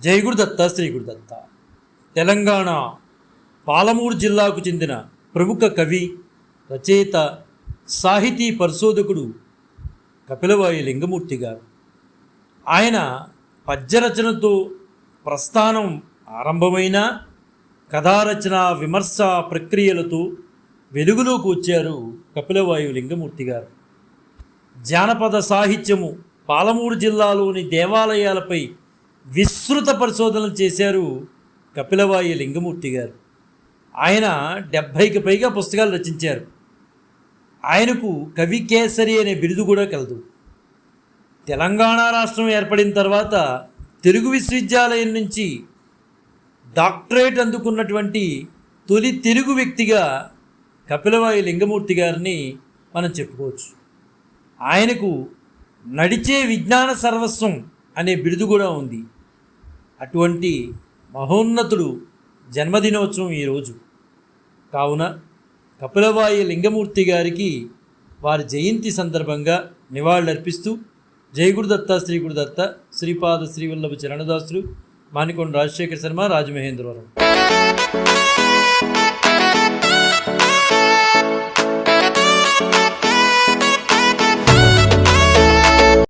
జై గురుదత్త శ్రీ గురుదత్త తెలంగాణ పాలమూరు జిల్లాకు చెందిన ప్రముఖ కవి రచయిత సాహితీ పరిశోధకుడు కపిలవాయి లింగమూర్తి గారు. ఆయన పద్యరచనతో ప్రస్థానం ఆరంభమైన కథారచన విమర్శ ప్రక్రియలతో వెలుగులోకి వచ్చారు కపిలవాయు లింగమూర్తి గారు. జానపద సాహిత్యము పాలమూరు జిల్లాలోని దేవాలయాలపై విస్తృత పరిశోధనలు చేశారు కపిలవాయి లింగమూర్తి గారు. ఆయన డెబ్భైకి పైగా పుస్తకాలు రచించారు. ఆయనకు కవి కేసరి అనే బిరుదు కూడా కలదు. తెలంగాణ రాష్ట్రం ఏర్పడిన తర్వాత తెలుగు విశ్వవిద్యాలయం నుంచి డాక్టరేట్ అందుకున్నటువంటి తొలి తెలుగు వ్యక్తిగా కపిలవాయి లింగమూర్తి గారిని మనం చెప్పుకోవచ్చు. ఆయనకు నడిచే విజ్ఞాన సర్వస్వం అనే బిరుదు కూడా ఉంది. అటువంటి మహోన్నతుడు జన్మదినోత్సవం ఈరోజు కావున కపిలవాయి లింగమూర్తి గారికి వారి జయంతి సందర్భంగా నివాళులర్పిస్తూ జయగురుదత్త శ్రీగురుదత్త శ్రీ గురుదత్త శ్రీపాద శ్రీవల్లభ చరణదాసులు మానికొండ రాజశేఖర శర్మ రాజమహేంద్రవరం.